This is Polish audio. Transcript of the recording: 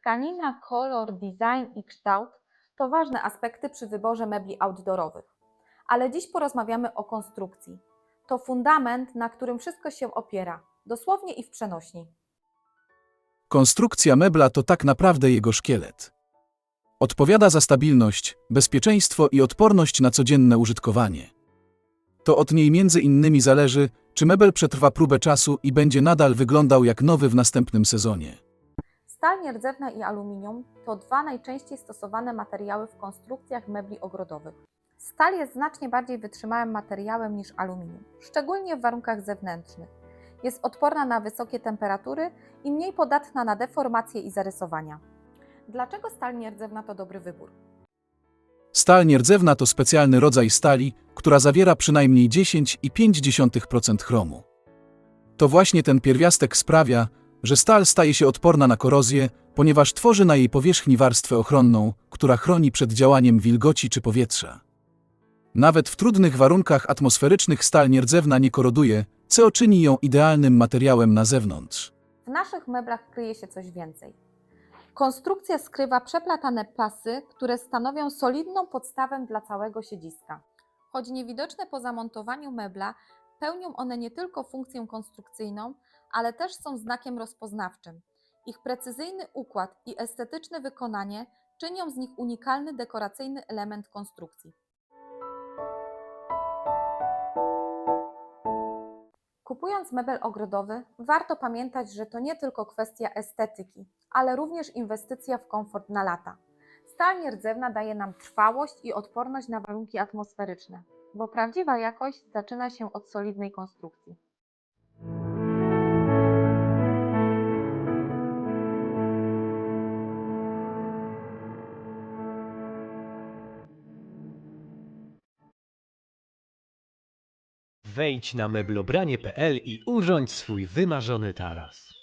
Tkanina, kolor, design i kształt to ważne aspekty przy wyborze mebli outdoorowych. Ale dziś porozmawiamy o konstrukcji. To fundament, na którym wszystko się opiera, dosłownie i w przenośni. Konstrukcja mebla to tak naprawdę jego szkielet. Odpowiada za stabilność, bezpieczeństwo i odporność na codzienne użytkowanie. To od niej między innymi zależy, czy mebel przetrwa próbę czasu i będzie nadal wyglądał jak nowy w następnym sezonie. Stal nierdzewna i aluminium to dwa najczęściej stosowane materiały w konstrukcjach mebli ogrodowych. Stal jest znacznie bardziej wytrzymałym materiałem niż aluminium, szczególnie w warunkach zewnętrznych. Jest odporna na wysokie temperatury i mniej podatna na deformacje i zarysowania. Dlaczego stal nierdzewna to dobry wybór? Stal nierdzewna to specjalny rodzaj stali, która zawiera przynajmniej 10,5% chromu. To właśnie ten pierwiastek sprawia, że stal staje się odporna na korozję, ponieważ tworzy na jej powierzchni warstwę ochronną, która chroni przed działaniem wilgoci czy powietrza. Nawet w trudnych warunkach atmosferycznych stal nierdzewna nie koroduje, co czyni ją idealnym materiałem na zewnątrz. W naszych meblach kryje się coś więcej. Konstrukcja skrywa przeplatane pasy, które stanowią solidną podstawę dla całego siedziska. Choć niewidoczne po zamontowaniu mebla, pełnią one nie tylko funkcję konstrukcyjną, ale też są znakiem rozpoznawczym. Ich precyzyjny układ i estetyczne wykonanie czynią z nich unikalny dekoracyjny element konstrukcji. Kupując mebel ogrodowy, warto pamiętać, że to nie tylko kwestia estetyki, ale również inwestycja w komfort na lata. Stal nierdzewna daje nam trwałość i odporność na warunki atmosferyczne, bo prawdziwa jakość zaczyna się od solidnej konstrukcji. Wejdź na meblobranie.pl i urządź swój wymarzony taras.